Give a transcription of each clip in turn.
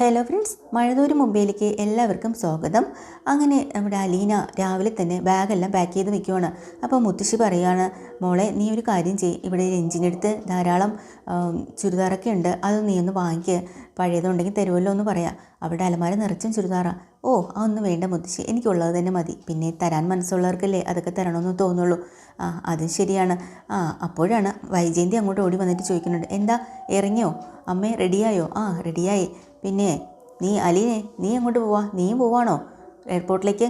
Hello friends മഴതൂര് മുംബൈയിലേക്ക് എല്ലാവർക്കും സ്വാഗതം. അങ്ങനെ നമ്മുടെ അലീന രാവിലെ തന്നെ ബാഗെല്ലാം പാക്ക് ചെയ്ത് വെക്കുവാണ്. അപ്പോൾ മുത്തശ്ശി പറയുകയാണ് മോളെ നീ ഒരു കാര്യം ചെയ്യ്. ഇവിടെ രഞ്ജിനടുത്ത് ധാരാളം ചുരിദാറൊക്കെ ഉണ്ട്. അത് നീ ഒന്ന് വാങ്ങിക്കുക പഴയതുണ്ടെങ്കിൽ തരുമല്ലോ എന്ന് പറയാം. അവിടെ അലമാര നിറച്ചും ചുരിദാറാണ് ഓ അതൊന്നും വേണ്ട മുത്തശ്ശി. എനിക്കുള്ളത് തന്നെ മതി. പിന്നെ തരാൻ മനസ്സുള്ളവർക്കല്ലേ അതൊക്കെ തരണമെന്ന് തോന്നുള്ളൂ. ആ അതും ശരിയാണ്. ആ അപ്പോഴാണ് വൈജയന്തി അങ്ങോട്ട് ഓടി വന്നിട്ട് ചോദിക്കുന്നുണ്ട്. എന്താ ഇറങ്ങിയോ? അമ്മേ റെഡിയായോ ആ റെഡിയായി പിന്നെ നീ അലീനെ നീ അങ്ങോട്ട് പോവാ? നീ പോവാണോ? എയർപോർട്ടിലേക്ക്?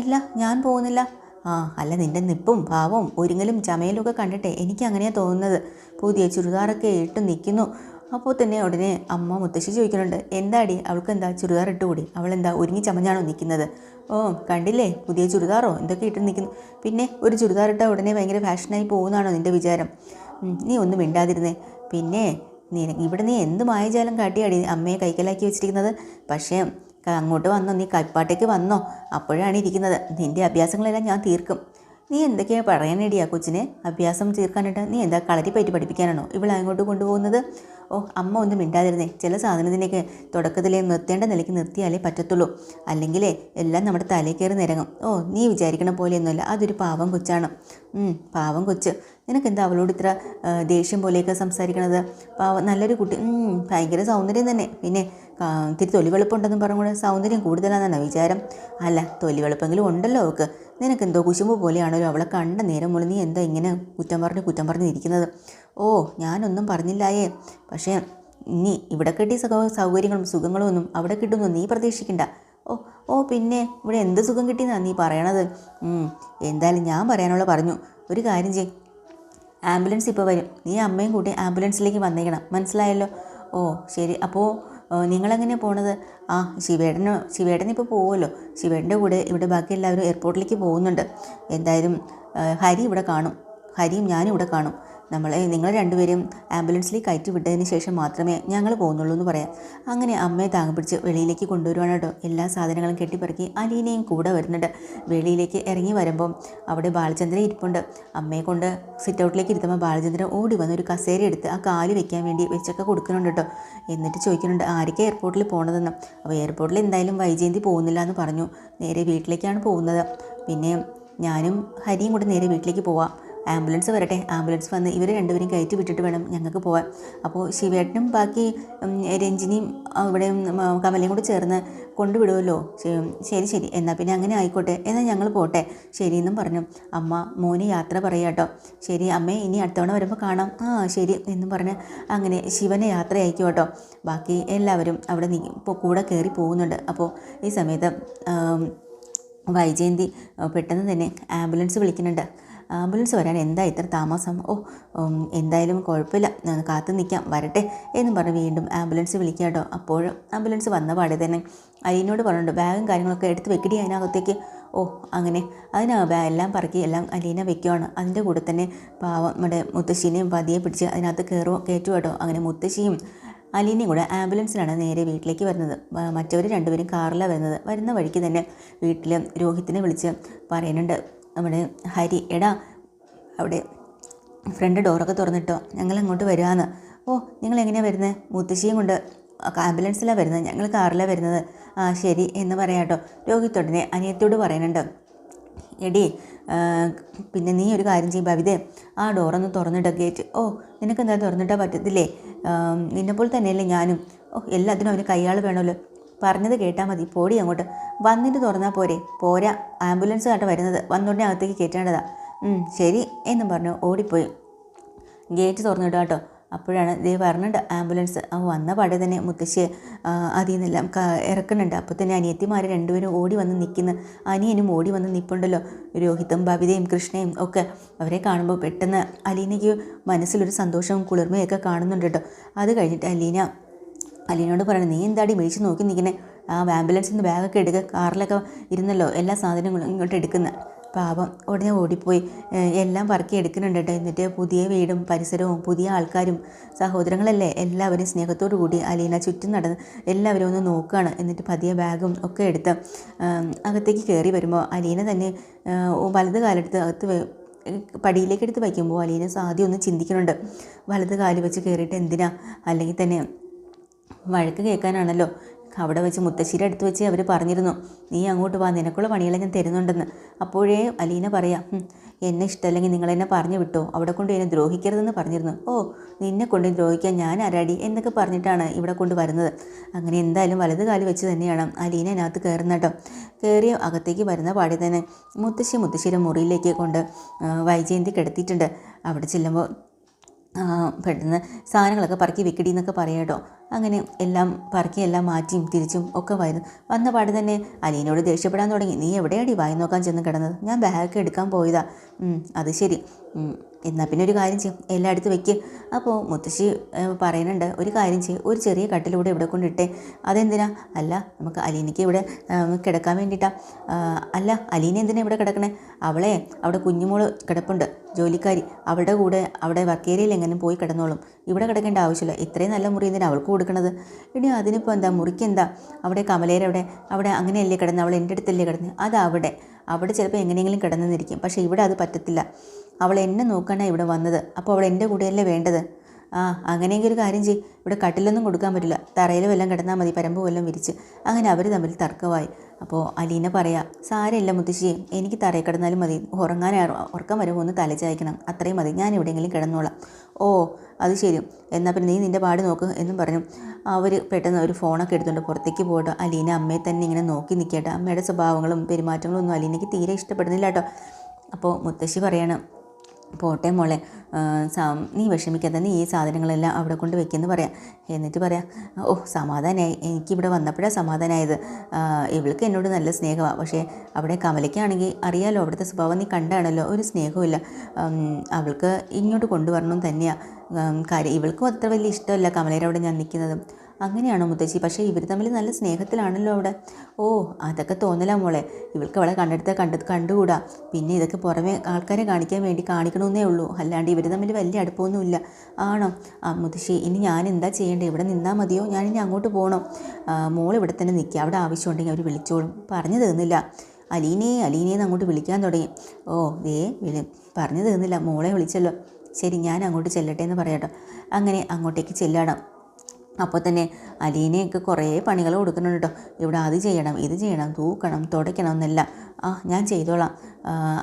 ഇല്ല ഞാൻ പോകുന്നില്ല. ആ അല്ല നിന്റെ നിപ്പും ഭാവവും ഒരുങ്ങലും ചമയലും ഒക്കെ കണ്ടിട്ടെ എനിക്ക് അങ്ങനെയാണ് തോന്നുന്നത്. പുതിയ ചുരിദാറൊക്കെ ഇട്ട് നിൽക്കുന്നു അപ്പോൾ തന്നെ ഉടനെ അമ്മ മുത്തശ്ശി ചോദിക്കുന്നുണ്ട് എന്താടി? അവൾക്ക് എന്താ ചുരിദാർ ഇട്ടുകൂടി അവളെന്താ ഒരുങ്ങി ചമഞ്ഞാണോ നിൽക്കുന്നത് ഓ കണ്ടില്ലേ? പുതിയ ചുരിദാറോ? എന്തൊക്കെ ഇട്ട് നിൽക്കുന്നു പിന്നെ ഒരു ചുരിദാർ ഇട്ടാൽ ഉടനെ ഭയങ്കര ഫാഷനായി പോകുന്നതാണോ നിന്റെ വിചാരം? നീ ഒന്നും മിണ്ടാതിരുന്നേ. പിന്നെ നീ ഇവിടെ നീ എന്ത് മായജാലം കാട്ടിയാടി അമ്മയെ കൈക്കലാക്കി വെച്ചിരിക്കുന്നത്? പക്ഷേ അങ്ങോട്ട് വന്നോ നീ കൈപ്പാട്ടേക്ക് വന്നോ? അപ്പോഴാണ് ഇരിക്കുന്നത്. നിന്റെ അഭ്യാസങ്ങളെല്ലാം ഞാൻ തീർക്കും. നീ എന്തൊക്കെയാണ് പറയാനേടി ആ കൊച്ചിനെ? അഭ്യാസം തീർക്കാനായിട്ട് നീ എന്താ കളരി പറ്റി പഠിപ്പിക്കാനാണോ ഇവിടെ അങ്ങോട്ട് കൊണ്ടുപോകുന്നത്? ഓ അമ്മ ഒന്നും മിണ്ടാതിരുന്നേ. ചില സാധനത്തിനൊക്കെ തുടക്കത്തിലേ നിർത്തേണ്ട നിലയ്ക്ക് നിർത്തിയാലേ പറ്റത്തുള്ളൂ. അല്ലെങ്കിൽ എല്ലാം നമ്മുടെ തലയിൽ കയറി നിരങ്ങും. ഓ നീ വിചാരിക്കണ പോലെയൊന്നുമല്ല. അതൊരു പാവം കൊച്ചാണ്. പാവം കൊച്ച്. നിനക്കെന്താ അവളോട് ഇത്ര ദേഷ്യം പോലെയൊക്കെ സംസാരിക്കണത്? നല്ലൊരു കുട്ടി. ഭയങ്കര സൗന്ദര്യം തന്നെ. പിന്നെ ഇത്തിരി തൊലി വെളുപ്പുണ്ടെന്നും പറഞ്ഞുകൊണ്ട് സൗന്ദര്യം കൂടുതലാണെന്നാണ് വിചാരം? അല്ല തൊലി വെളുപ്പെങ്കിലും ഉണ്ടല്ലോ അവൾക്ക്. നിനക്കെന്തോ കുശുമ്പ് പോലെയാണല്ലോ അവളെ കണ്ട നേരം മുതൽ നീ എന്താ ഇങ്ങനെ കുറ്റം പറഞ്ഞ് കുറ്റം പറഞ്ഞിരിക്കുന്നത് ഓ ഞാനൊന്നും പറഞ്ഞില്ലായേ. പക്ഷേ നീ ഇവിടെ കിട്ടിയ സുഖ സൗകര്യങ്ങളും സുഖങ്ങളും ഒന്നും അവിടെ കിട്ടുമെന്ന് നീ പ്രതീക്ഷിക്കണ്ട. ഓ ഓ പിന്നെ ഇവിടെ എന്ത് സുഖം കിട്ടിയെന്നാണ് നീ പറയണത്? എന്തായാലും ഞാൻ പറയാനുള്ള പറഞ്ഞു. ഒരു കാര്യം ചെയ് ആംബുലൻസ് ഇപ്പോൾ വരും. നീ അമ്മയും കൂട്ടി ആംബുലൻസിലേക്ക് വന്നേക്കണം. മനസ്സിലായല്ലോ? ഓ ശരി. അപ്പോൾ നിങ്ങളെങ്ങനെയാണ് പോണത്? ആ ശിവേടനോ ശിവേടൻ ഇപ്പോൾ പോകുമല്ലോ ശിവേടന്റെ കൂടെ ഇവിടെ ബാക്കി എല്ലാവരും എയർപോർട്ടിലേക്ക് പോകുന്നുണ്ട്. എന്തായാലും ഹരി ഇവിടെ കാണും. ഹരിയും ഞാനും ഇവിടെ കാണും. നമ്മളെ നിങ്ങൾ രണ്ടുപേരും ആംബുലൻസിലേക്ക് കയറ്റി വിട്ടതിന് ശേഷം മാത്രമേ ഞങ്ങൾ പോകുന്നുള്ളൂ എന്ന് പറയാം. അങ്ങനെ അമ്മയെ താങ്ങി പിടിച്ച് വെളിയിലേക്ക് കൊണ്ടുവരുവാണ് എല്ലാ സാധനങ്ങളും കെട്ടിപ്പറക്കി അലീനയും കൂടെ വരുന്നുണ്ട്. വെളിയിലേക്ക് ഇറങ്ങി വരുമ്പം അവിടെ ബാലചന്ദ്രൻ ഇരിപ്പുണ്ട്. അമ്മയെ കൊണ്ട് സിറ്റ് ഔട്ടിലേക്ക് ഇരുത്തുമ്പോൾ ബാലചന്ദ്രൻ ഓടി വന്ന് ഒരു കസേര എടുത്ത് ആ കാൽ വെക്കാൻ വേണ്ടി വെച്ചൊക്കെ കൊടുക്കുന്നുണ്ട് കേട്ടോ. എന്നിട്ട് ചോദിക്കുന്നുണ്ട് ആരൊക്കെ എയർപോർട്ടിൽ പോകണതെന്ന് അപ്പോൾ എയർപോർട്ടിൽ എന്തായാലും വൈജയന്തി പോകുന്നില്ല എന്ന് പറഞ്ഞു. നേരെ വീട്ടിലേക്കാണ് പോകുന്നത്. പിന്നെ ഞാനും ഹരിയും കൂടെ നേരെ വീട്ടിലേക്ക് പോവാം. ആംബുലൻസ് വരട്ടെ. ആംബുലൻസ് വന്ന് ഇവർ രണ്ടുപേരും കയറ്റി വിട്ടിട്ട് വേണം ഞങ്ങൾക്ക് പോകാൻ അപ്പോൾ ശിവേട്ടനും ബാക്കി രഞ്ജിനിയും അവിടെ കമലയും കൂടി ചേർന്ന് കൊണ്ടുവിടുമല്ലോ ശരി ശരി. എന്നാൽ പിന്നെ അങ്ങനെ ആയിക്കോട്ടെ. എന്നാൽ ഞങ്ങൾ പോട്ടെ. ശരി എന്നും പറഞ്ഞു. അമ്മ മോന് യാത്ര പറയാട്ടോ ശരി അമ്മേ ഇനി അടുത്തവണ വരുമ്പോൾ കാണാം. ആ ശരി എന്നും പറഞ്ഞ് അങ്ങനെ ശിവനെ യാത്ര അയക്കും കേട്ടോ. ബാക്കി എല്ലാവരും അവിടെ നീ കൂടെ കയറി പോകുന്നുണ്ട്. അപ്പോൾ ഈ സമയത്ത് വൈജയന്തി പെട്ടെന്ന് തന്നെ ആംബുലൻസ് വിളിക്കുന്നുണ്ട്. ആംബുലൻസ് വരാൻ എന്താ ഇത്ര താമസം? ഓ എന്തായാലും കുഴപ്പമില്ല. കാത്തു നിൽക്കാം. വരട്ടെ എന്ന് പറഞ്ഞ് വീണ്ടും ആംബുലൻസ് വിളിക്കാം കേട്ടോ. അപ്പോൾ ആംബുലൻസ് വന്ന പാടെ തന്നെ അലീനോട് പറഞ്ഞിട്ടുണ്ട് ബാഗും കാര്യങ്ങളൊക്കെ എടുത്ത് വെക്കടി അതിനകത്തേക്ക്. ഓ അങ്ങനെ. അതിന് എല്ലാം പറക്കി എല്ലാം അലീന വെക്കുവാണ്. അതിന്റെ കൂടെ തന്നെ പാവം നമ്മുടെ മുത്തശ്ശീനെയും പതിയെ പിടിച്ച് അതിനകത്ത് കയറുവോ കയറ്റും കേട്ടോ. അങ്ങനെ മുത്തശ്ശിയും അലീനയും കൂടെ ആംബുലൻസിലാണ് നേരെ വീട്ടിലേക്ക് വരുന്നത്. മറ്റവർ രണ്ടുപേരും കാറിലാണ് വരുന്നത്. വരുന്ന വഴിക്ക് തന്നെ വീട്ടിൽ രോഹിത്തിനെ വിളിച്ച് പറയുന്നുണ്ട് നമ്മുടെ ഹരി എടാ അവിടെ ഫ്രണ്ട് ഡോറൊക്കെ തുറന്നിട്ടോ ഞങ്ങൾ അങ്ങോട്ട് വരുവാന്ന് ഓ നിങ്ങൾ എങ്ങനെയാണ് വരുന്നത് മുത്തശ്ശിയും കൊണ്ട് ആംബുലൻസിലാണ് വരുന്നത് ഞങ്ങൾ കാറിലാണ് വരുന്നത്. ആ ശരി എന്ന് പറയാം കേട്ടോ. രോഹിത് അനിയത്തോട് പറയുന്നുണ്ട് എടി പിന്നെ നീ ഒരു കാര്യം ചെയ്യും ഭവിതേ ആ ഡോറൊന്ന് തുറന്നിട്ട ഗേറ്റ്. ഓ നിനക്ക് എന്താ തുറന്നിട്ടാൽ പറ്റത്തില്ലേ? നിന്നെ നിന്നെപ്പോലെ തന്നെയല്ലേ ഞാനും. ഓ എല്ലാത്തിനും അവന് കയ്യാൾ വേണമല്ലോ. പറഞ്ഞത് കേട്ടാൽ മതി. പോടി അങ്ങോട്ട്. വന്നിട്ട് തുറന്നാൽ പോരെ. പോരാ. ആംബുലൻസ് കാട്ട് വരുന്നത്. വന്നുടനെ അകത്തേക്ക് കയറ്റേണ്ടതാ. ശരി എന്നും പറഞ്ഞു ഓടിപ്പോയി. ഗേറ്റ് തുറന്നിടുക കേട്ടോ. അപ്പോഴാണ് ദേ പറഞ്ഞിട്ട് ആംബുലൻസ്. വന്ന പാടെ തന്നെ മുത്തശ്ശിയെ അതിൽ നിന്നെല്ലാം ഇറക്കുന്നുണ്ട്. അപ്പോൾ തന്നെ അനിയത്തിമാർ രണ്ടുപേരും ഓടി വന്ന് നിൽക്കുന്ന. അനിയനും ഓടി വന്ന് നിൽപ്പുണ്ടല്ലോ. രോഹിതും ബബിതയും കൃഷ്ണയും ഒക്കെ. അവരെ കാണുമ്പോൾ പെട്ടെന്ന് അലീനയ്ക്ക് മനസ്സിലൊരു സന്തോഷവും കുളിർമയൊക്കെ കാണുന്നുണ്ട് കേട്ടോ. അത് കഴിഞ്ഞിട്ട് അലീന അലീനോട് പറയണം നീ എന്താടി മേടിച്ച് നോക്കി നിൽക്കണേ ആ ആംബുലൻസിൽ നിന്ന് ബാഗൊക്കെ എടുക്കുക കാറിലൊക്കെ ഇരുന്നല്ലോ എല്ലാ സാധനങ്ങളും ഇങ്ങോട്ട് എടുക്കുന്ന. പാപം ഉടനെ ഓടിപ്പോയി. എല്ലാം പറക്കി എടുക്കുന്നുണ്ട് കേട്ടോ. എന്നിട്ട് പുതിയ വീടും പരിസരവും പുതിയ ആൾക്കാരും സഹോദരങ്ങളല്ലേ എല്ലാവരും സ്നേഹത്തോടു കൂടി അലീന ചുറ്റും നടന്ന് എല്ലാവരും ഒന്ന് നോക്കുകയാണ് എന്നിട്ട് പതിയ ബാഗും ഒക്കെ എടുത്ത് അകത്തേക്ക് കയറി വരുമ്പോൾ അലീന തന്നെ വലത് കാലെടുത്ത് അകത്ത് പടിയിലേക്ക് എടുത്ത് വയ്ക്കുമ്പോൾ അലീന ആദ്യം ഒന്ന് ചിന്തിക്കുന്നുണ്ട്. വലത് കാൽ വെച്ച് കയറിയിട്ട് എന്തിനാ? അല്ലെങ്കിൽ തന്നെ വഴക്ക് കേൾക്കാനാണല്ലോ. അവിടെ വെച്ച് മുത്തശ്ശിയുടെ അടുത്ത് വെച്ച് അവർ പറഞ്ഞിരുന്നു നീ അങ്ങോട്ട് വാ നിനക്കുള്ള പണിയെല്ലാം ഞാൻ തരുന്നുണ്ടെന്ന്. അപ്പോഴേ അലീന പറയാം എന്നെ ഇഷ്ടമല്ലെങ്കിൽ നിങ്ങൾ എന്നെ പറഞ്ഞു വിട്ടോ? അവിടെ കൊണ്ട് എന്നെ ദ്രോഹിക്കരുതെന്ന് പറഞ്ഞിരുന്നു. ഓ നിന്നെ കൊണ്ട് ദ്രോഹിക്കാൻ ഞാൻ ആരാടി? എന്നൊക്കെ പറഞ്ഞിട്ടാണ് ഇവിടെ കൊണ്ട് വരുന്നത്. അങ്ങനെ എന്തായാലും വലത് കാൽ വെച്ച് തന്നെയാണ് അലീന അതിനകത്ത് കയറുന്ന കേട്ടോ. കയറി അകത്തേക്ക് വരുന്ന പാടി തന്നെ മുത്തശ്ശി മുത്തശ്ശിയുടെ മുറിയിലേക്ക് കൊണ്ട് വൈജയന്തി കിടത്തിയിട്ടുണ്ട്. അവിടെ ചെല്ലുമ്പോൾ പെട്ടെന്ന് സാധനങ്ങളൊക്കെ പറക്കി വെക്കടി എന്നൊക്കെ പറയാം കേട്ടോ. അങ്ങനെ എല്ലാം പറക്കി എല്ലാം മാറ്റിയും തിരിച്ചും ഒക്കെ വരും വന്ന പാട് തന്നെ അലീനോട് ദേഷ്യപ്പെടാൻ തുടങ്ങി. നീ എവിടെയാടി വായി നോക്കാൻ ചെന്ന് കിടന്നത്? ഞാൻ ബാഗ് എടുക്കാൻ പോയതാ. അത് ശരി. എന്നാൽ പിന്നെ ഒരു കാര്യം ചെയ്യും. എല്ലായിടത്തും വെക്ക്. അപ്പോൾ മുത്തശ്ശി പറയുന്നുണ്ട് ഒരു കാര്യം ചെയ്യും. ഒരു ചെറിയ കട്ടിലൂടെ ഇവിടെ കൊണ്ടിട്ടേ അതെന്തിനാ? അല്ല നമുക്ക് അലീനയ്ക്ക് ഇവിടെ കിടക്കാൻ വേണ്ടിയിട്ടാണ് അല്ല അലീന എന്തിനാ ഇവിടെ കിടക്കണേ? അവളെ അവിടെ കുഞ്ഞുമോൾ കിടപ്പുണ്ട് ജോലിക്കാരി. അവളുടെ കൂടെ അവിടെ വർക്കേരിയയിൽ എങ്ങനെ പോയി കിടന്നോളും. ഇവിടെ കിടക്കേണ്ട ആവശ്യമില്ല. ഇത്രയും നല്ല മുറി എന്തിനാ അവൾക്ക് കൊടുക്കണത്? ഇനി അതിനിപ്പോൾ എന്താ? മുറിക്ക് എന്താ അവിടെ കമലേരവിടെ അവിടെ അങ്ങനെയല്ലേ കിടന്ന്? അവൾ എന്റെ അടുത്തല്ലേ കിടന്ന്? അത് അവിടെ അവിടെ ചിലപ്പോൾ എങ്ങനെയെങ്കിലും കിടന്നെന്നിരിക്കും. പക്ഷേ ഇവിടെ അത് പറ്റത്തില്ല. അവൾ എന്നെ നോക്കാനാണ് ഇവിടെ വന്നത്. അപ്പോൾ അവൾ എന്റെ കൂടെയല്ലേ വേണ്ടത്? ആ അങ്ങനെയെങ്കിൽ ഒരു കാര്യം ചെയ്യും. ഇവിടെ കട്ടിലൊന്നും കൊടുക്കാൻ പറ്റില്ല. തറയിൽ വല്ലതും കിടന്നാൽ മതി പരമ്പ് വല്ലതും വിരിച്ച്. അങ്ങനെ അവർ തമ്മിൽ തർക്കമായി. അപ്പോൾ അലീന പറയാം സാരമില്ല മുത്തശ്ശി എനിക്ക് തറയിൽ കിടന്നാലും മതി. ഉറങ്ങാൻ ഉറക്കം വരുമ്പോൾ ഒന്ന് തലചായ്ക്കണം അത്രയും മതി. ഞാൻ എവിടെയെങ്കിലും കിടന്നോളാം. ഓ അത് ശരി. എന്നാൽ പിന്നെ നീ നിന്റെ പാട് നോക്ക് എന്നും പറഞ്ഞു. അവർ പെട്ടെന്ന് ഒരു ഫോണൊക്കെ എടുത്തുകൊണ്ട് പുറത്തേക്ക് പോയിട്ട് അലീന അമ്മയെ തന്നെ ഇങ്ങനെ നോക്കി നിൽക്കട്ടെ. അമ്മയുടെ സ്വഭാവങ്ങളും പെരുമാറ്റങ്ങളും ഒന്നും അലീനയ്ക്ക് തീരെ ഇഷ്ടപ്പെടുന്നില്ല കേട്ടോ. അപ്പോൾ മുത്തശ്ശി പറയണം പോട്ടെ മോളെ. നീ വിഷമിക്കാതെ നീ ഈ സാധനങ്ങളെല്ലാം അവിടെ കൊണ്ട് വെക്കുമെന്ന് പറയാം. എന്നിട്ട് പറയാം ഓ സമാധാനമായി എനിക്കിവിടെ വന്നപ്പോഴാണ് സമാധാനമായത് ഇവൾക്ക് എന്നോട് നല്ല സ്നേഹമാണ് പക്ഷേ അവിടെ കമലയ്ക്കാണെങ്കിൽ അറിയാലോ അവിടുത്തെ സ്വഭാവം നീ കണ്ടാണല്ലോ ഒരു സ്നേഹമില്ല അവൾക്ക് ഇങ്ങോട്ട് കൊണ്ടുവരണം തന്നെയാണ് കാര്യം ഇവൾക്കും അത്ര വലിയ ഇഷ്ടമല്ല കമലയുടെ അവിടെ ഞാൻ നിൽക്കുന്നത്. അങ്ങനെയാണോ മുത്തശ്ശി? പക്ഷേ ഇവർ തമ്മിൽ നല്ല സ്നേഹത്തിലാണല്ലോ അവിടെ. ഓ അതൊക്കെ തോന്നലാ മോളെ. ഇവൾക്ക് അവളെ കണ്ടെടുത്ത കണ്ട കണ്ടുകൂടാ. പിന്നെ ഇതൊക്കെ പുറമേ ആൾക്കാരെ കാണിക്കാൻ വേണ്ടി കാണിക്കണമെന്നേ ഉള്ളൂ. അല്ലാണ്ട് ഇവർ തമ്മിൽ വലിയ അടുപ്പമൊന്നുമില്ല. ആണോ? ആ മുത്തശ്ശി ഇനി ഞാൻ എന്താ ചെയ്യേണ്ടത് ഇവിടെ നിന്നാൽ മതിയോ? ഞാൻ ഇനി അങ്ങോട്ട് പോകണോ മോൾ ഇവിടെ തന്നെ നിൽക്കുക അവിടെ ആവശ്യമുണ്ടെങ്കിൽ അവർ വിളിച്ചോളും. പറഞ്ഞു തീർന്നില്ല അലീനെ അലീനേന്ന് അങ്ങോട്ട് വിളിക്കാൻ തുടങ്ങി. ഓ ദേ വിളി പറഞ്ഞു തീർന്നില്ല മോളെ വിളിച്ചല്ലോ. ശരി ഞാൻ അങ്ങോട്ട് ചെല്ലട്ടെ എന്ന് പറയാട്ടോ അങ്ങനെ അങ്ങോട്ടേക്ക് ചെല്ലണം. അപ്പോൾ തന്നെ അലീനയൊക്കെ കുറേ പണികൾ കൊടുക്കുന്നുണ്ട് കേട്ടോ. ഇവിടെ അത് ചെയ്യണം ഇത് ചെയ്യണം തൂക്കണം തുടയ്ക്കണം എന്നെല്ലാം. ആ ഞാൻ ചെയ്തോളാം.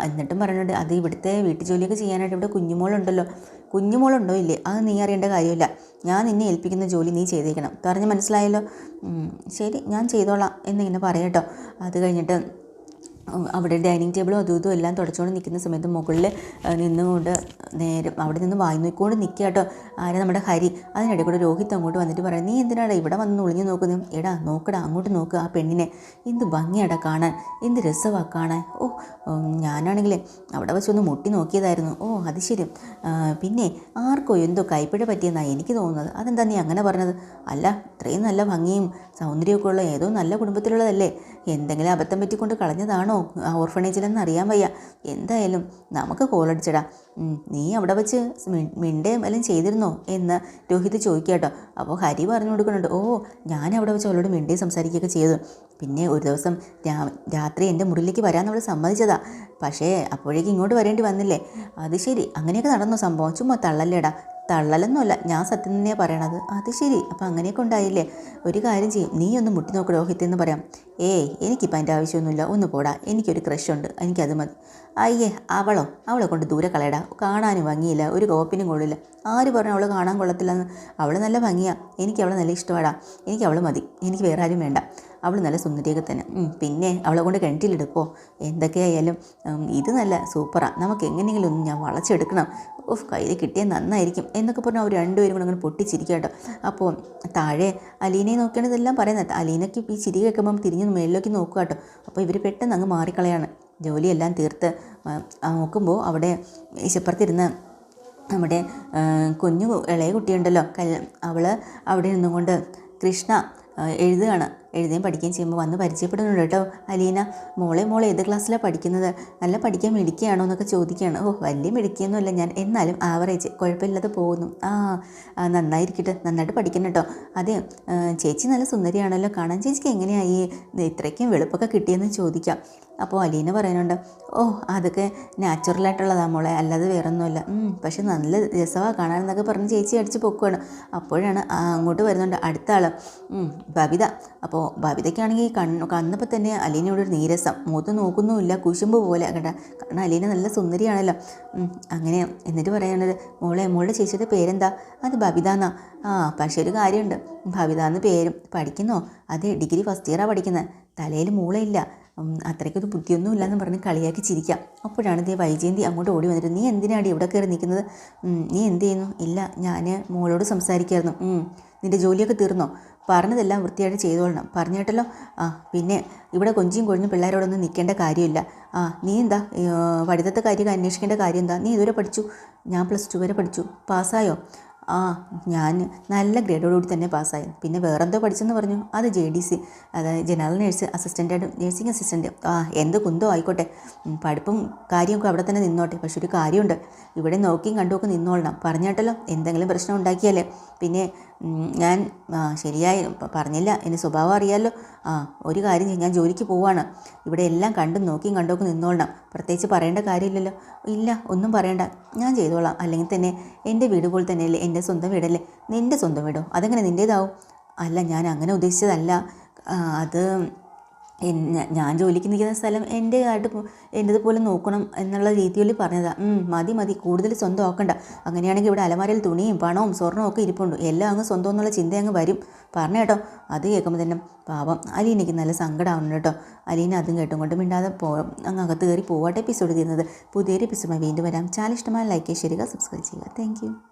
എന്നിട്ടും പറയുന്നുണ്ട് അത് ഇവിടുത്തെ വീട്ടു ജോലിയൊക്കെ ചെയ്യാനായിട്ട് ഇവിടെ കുഞ്ഞുമോളുണ്ടല്ലോ. കുഞ്ഞുമോളുണ്ടോ ഇല്ലേ? അത് നീ അറിയേണ്ട കാര്യമില്ല. ഞാൻ നിന്നെ ഏൽപ്പിക്കുന്ന ജോലി നീ ചെയ്തേക്കണം. പറഞ്ഞ് മനസ്സിലായല്ലോ? ശരി ഞാൻ ചെയ്തോളാം എന്നിങ്ങനെ പറയട്ടോ അത് കഴിഞ്ഞിട്ട് അവിടെ ഡൈനിങ് ടേബിളും അതും ഇതും എല്ലാം തുടച്ചുകൊണ്ട് നിൽക്കുന്ന സമയത്ത് മുകളിൽ നിന്നുകൊണ്ട് നേരെ അവിടെ നിന്ന് വായി നോക്കിക്കൊണ്ട് നിൽക്കുക കേട്ടോ. ആരെ നമ്മുടെ ഹരി? അതിനിടെ കൂടെ രോഹിത് അങ്ങോട്ട് വന്നിട്ട് പറയാം നീ എന്തിനാടാ ഇവിടെ വന്ന് ഒളിഞ്ഞു നോക്കുന്നത് എടാ നോക്കടാ അങ്ങോട്ട് നോക്കുക ആ പെണ്ണിനെ. എന്ത് ഭംഗിയാടാ കാണാൻ. എന്ത് രസമാണ് കാണാൻ. ഓ ഞാനാണെങ്കിൽ അവിടെ വെച്ചൊന്ന് മുട്ടി നോക്കിയതായിരുന്നു. ഓ അത് ശരി. പിന്നെ ആർക്കോ എന്തോ കൈപ്പിഴ പറ്റിയെന്നാണ് എനിക്ക് തോന്നുന്നത്. അതെന്താ നീ അങ്ങനെ പറഞ്ഞത്? അല്ല ഇത്രയും നല്ല ഭംഗിയും സൗന്ദര്യമൊക്കെ ഉള്ള ഏതോ നല്ല കുടുംബത്തിലുള്ളതല്ലേ? എന്തെങ്കിലും അബദ്ധം പറ്റിക്കൊണ്ട് കളഞ്ഞതാണോ? ഓർഫണേജിലെന്ന് അറിയാൻ വയ്യ. എന്തായാലും നമുക്ക് കോളടിച്ചടാ നീ അവിടെ വെച്ച് മിണ്ടേ എല്ലാം ചെയ്തിരുന്നോ? എന്ന് രോഹിത് ചോദിക്കാട്ടോ കേട്ടോ അപ്പോൾ ഹരി പറഞ്ഞു കൊടുക്കുന്നുണ്ട്. ഓ ഞാൻ അവിടെ വെച്ച് അവളോട് മിണ്ടേ സംസാരിക്കുകയൊക്കെ ചെയ്തു. പിന്നെ ഒരു ദിവസം രാത്രി എന്റെ മുറിയിലേക്ക് വരാൻ അവൾ സമ്മതിച്ചതാ. പക്ഷേ അപ്പോഴേക്കും ഇങ്ങോട്ട് വരേണ്ടി വന്നില്ലേ? അത് ശരി അങ്ങനെയൊക്കെ നടന്നു സംഭവം? ചുമ്മാ തള്ളല്ലേടാ. തള്ളലൊന്നുമല്ല. ഞാൻ സത്യം തന്നെയാണ് പറയണത്. അത് ശരി. അപ്പം അങ്ങനെയൊക്കെ ഉണ്ടായില്ലേ? ഒരു കാര്യം ചെയ്യും. നീ ഒന്ന് മുട്ടി നോക്ക് രോഹിത് എന്ന് പറയാം. ഏയ് എനിക്കിപ്പോൾ അതിന്റെ ആവശ്യമൊന്നുമില്ല. ഒന്ന് പോടാ. എനിക്കൊരു ക്രഷുണ്ട്. എനിക്കത് മതി. അയ്യേ അവളോ? അവളെ കൊണ്ട് ദൂരെ കളയടാ. കാണാനും ഭംഗിയില്ല. ഒരു കോപ്പിനും കൊള്ളില്ല. ആര് പറഞ്ഞു അവൾ കാണാൻ കൊള്ളത്തില്ലെന്ന്? അവൾ നല്ല ഭംഗിയാണ് എനിക്ക് അവളെ നല്ല ഇഷ്ടമാടാ എനിക്ക് അവൾ മതി. എനിക്ക് വേറെ ആരും വേണ്ട. അവൾ നല്ല സുന്ദരിയൊക്കെ തന്നെ. പിന്നെ അവളെ കൊണ്ട് കിണറ്റിലെടുപ്പോ എന്തൊക്കെയായാലും ഇത് നല്ല സൂപ്പറാണ് നമുക്ക് എങ്ങനെയെങ്കിലും ഒന്ന് ഞാൻ വളച്ചെടുക്കണം. ഓഫ് കയ്യിൽ കിട്ടിയാൽ നന്നായിരിക്കും എന്നൊക്കെ പറഞ്ഞാൽ അവർ രണ്ടുപേരും കൂടെ അങ്ങനെ പൊട്ടിച്ചിരിക്കുക കേട്ടോ. അപ്പോൾ താഴെ അലീനയെ നോക്കിയാണ് ഇതെല്ലാം പറയുന്നത്. അലീനയ്ക്ക് ഈ ചിരി കേൾക്കുമ്പം തിരിഞ്ഞ് മേളിലേക്ക് നോക്കുക കേട്ടോ. അപ്പോൾ ഇവർ പെട്ടെന്ന് അങ്ങ് മാറിക്കളയാണ്. ജോലിയെല്ലാം തീർത്ത് നോക്കുമ്പോൾ അവിടെ ഇശപ്പുറത്തിരുന്ന് നമ്മുടെ കുഞ്ഞു ഇളയ കുട്ടിയുണ്ടല്ലോ. കൽ അവൾ അവിടെ നിന്നുകൊണ്ട് കൃഷ്ണ എഴുതുകയാണ്. എഴുതുകയും പഠിക്കുകയും ചെയ്യുമ്പോൾ വന്ന് പരിചയപ്പെടുന്നുണ്ട് കേട്ടോ. അലീന മോളെ മോളെ ഏത് ക്ലാസ്സിലാണ് പഠിക്കുന്നത്? നല്ല പഠിക്കാൻ മിടിക്കുകയാണോ എന്നൊക്കെ ചോദിക്കുകയാണ്. ഓ വലിയ മിടിക്കുകയൊന്നുമല്ല ഞാൻ. എന്നാലും ആവറേജ് കുഴപ്പമില്ലാതെ പോകുന്നു. ആ നന്നായിരിക്കട്ടെ. നന്നായിട്ട് പഠിക്കണം കേട്ടോ. അതെ ചേച്ചി നല്ല സുന്ദരിയാണല്ലോ. കാണാൻ ചേച്ചിക്ക് എങ്ങനെയായി? ഇത്രയ്ക്കും വെളുപ്പൊക്കെ കിട്ടിയെന്ന് ചോദിക്കാം. അപ്പോൾ അലീന പറയുന്നുണ്ട് ഓ അതൊക്കെ നാച്ചുറലായിട്ടുള്ളതാണ് മോളെ. അല്ലാതെ വേറൊന്നുമില്ല. പക്ഷെ നല്ല രസമാണ് കാണാനെന്നൊക്കെ പറഞ്ഞ് ചേച്ചി അടിച്ച് പൊക്കുവാണ്. അപ്പോഴാണ് അങ്ങോട്ട് വരുന്നുണ്ട് അടുത്ത ആൾ ബബിത. അപ്പോൾ അപ്പോൾ ബബിതയ്ക്കാണെങ്കിൽ കണ്ണു കന്നപ്പോൾ തന്നെ അലീനയോട് ഒരു നീരസം. മുഖത്ത് നോക്കുന്നുമില്ല കുശുമ്പ് പോലെ. കേട്ടാ കാരണം അലീന നല്ല സുന്ദരിയാണല്ലോ. അങ്ങനെ എന്നിട്ട് പറയാനുള്ളത് മോളെ മോളുടെ ചേച്ചിയുടെ പേരെന്താ? അത് ബബിത എന്നാ ആ പക്ഷേ ഒരു കാര്യമുണ്ട്. ബബിത എന്ന് പേരും പഠിക്കുന്നോ? അതെ ഡിഗ്രി ഫസ്റ്റ് ഇയറാണ് പഠിക്കുന്നത് തലയിൽ മൂളയില്ല. അത്രയ്ക്കൊരു ബുദ്ധിയൊന്നും ഇല്ലെന്ന് പറഞ്ഞ് കളിയാക്കി ചിരിക്കാം. അപ്പോഴാണ് ദേ വൈജയന്തി അങ്ങോട്ട് ഓടി വന്നിട്ട് നീ എന്തിനാണ് ഇവിടെ കയറി നിൽക്കുന്നത്? നീ എന്ത് ചെയ്യുന്നു? ഇല്ല ഞാൻ മോളോട് സംസാരിക്കായിരുന്നു. നിന്റെ ജോലിയൊക്കെ തീർന്നോ? പറഞ്ഞതെല്ലാം വൃത്തിയായിട്ട് ചെയ്തോളണം. പറഞ്ഞിട്ടല്ലോ ആ പിന്നെ ഇവിടെ കൊഞ്ചിയും കൊഴിഞ്ഞും പിള്ളേരോടൊന്നും നിൽക്കേണ്ട കാര്യമില്ല. ആ നീ എന്താ പഠിത്തത്തെ കാര്യം അന്വേഷിക്കേണ്ട കാര്യം എന്താ? നീ ഇതുവരെ പഠിച്ചു? ഞാൻ പ്ലസ് ടു വരെ പഠിച്ചു. പാസ്സായോ? ആ ഞാൻ നല്ല ഗ്രേഡോടുകൂടി തന്നെ പാസ്സായി. പിന്നെ വേറെന്തോ പഠിച്ചെന്ന് പറഞ്ഞു. അത് ജെ ഡി സി അതായത് ജനറൽ നേഴ്സ് അസിസ്റ്റന്റായിട്ട് നേഴ്സിംഗ് അസിസ്റ്റന്റ് ആ എന്ത് കുന്തോ ആയിക്കോട്ടെ. പഠിപ്പും കാര്യമൊക്കെ അവിടെ തന്നെ നിന്നോട്ടെ. പക്ഷെ ഒരു കാര്യമുണ്ട്. ഇവിടെ നോക്കിയും കണ്ടുമൊക്കെ നിന്നോളണം. പറഞ്ഞാട്ടല്ലോ എന്തെങ്കിലും പ്രശ്നം ഉണ്ടാക്കിയാലേ. പിന്നെ ഞാൻ ശരിയായി പറഞ്ഞില്ല. എന്റെ സ്വഭാവം അറിയാമല്ലോ ആ ഒരു കാര്യം ചെയ്യും. ഞാൻ ജോലിക്ക് പോവാണ്. ഇവിടെ എല്ലാം കണ്ടും നോക്കിയും കണ്ടുമൊക്കെ നിന്നോളണം. പ്രത്യേകിച്ച് പറയേണ്ട കാര്യമില്ലല്ലോ. ഇല്ല ഒന്നും പറയണ്ട. ഞാൻ ചെയ്തോളാം. അല്ലെങ്കിൽ തന്നെ എന്റെ വീട് പോലെ തന്നെയല്ലേ? എന്റെ സ്വന്തം വീടല്ലേ? നിന്റെ സ്വന്തം വീടോ? അതെങ്ങനെ നിന്റേതാവും അല്ല ഞാൻ അങ്ങനെ ഉദ്ദേശിച്ചതല്ല. അത് ഞാൻ ജോലിക്ക് നിൽക്കുന്ന സ്ഥലം എന്റെ ആയിട്ട് എന്റെതുപോലെ നോക്കണം എന്നുള്ള രീതിയിൽ പറഞ്ഞതാണ് മതി മതി കൂടുതൽ സ്വന്തം ആക്കണ്ട. അങ്ങനെയാണെങ്കിൽ ഇവിടെ അലമാരയിൽ തുണിയും പണവും സ്വർണവും ഒക്കെ ഇരിപ്പുണ്ട്. എല്ലാം അങ്ങ് സ്വന്തം എന്നുള്ള ചിന്ത അങ്ങ് വരും. പറഞ്ഞ കേട്ടോ അത് കേൾക്കുമ്പോൾ തന്നെ പാവം അലീനയ്ക്ക് നല്ല സങ്കടമാവുന്നുണ്ട് കേട്ടോ. അലീന അതും കേട്ടും കൊണ്ട് മിണ്ടാതെ പോ അങ്ങ് അകത്ത് കയറി പോവാട്ടെ എപ്പിസോഡ് തീരുന്നത് പുതിയൊരു എപ്പിസോഡുമായി വീണ്ടും വരാം. ചാനൽ ഇഷ്ടമായ ലൈക്ക് ചെയ്യുക സബ്സ്ക്രൈബ് ചെയ്യുക താങ്ക്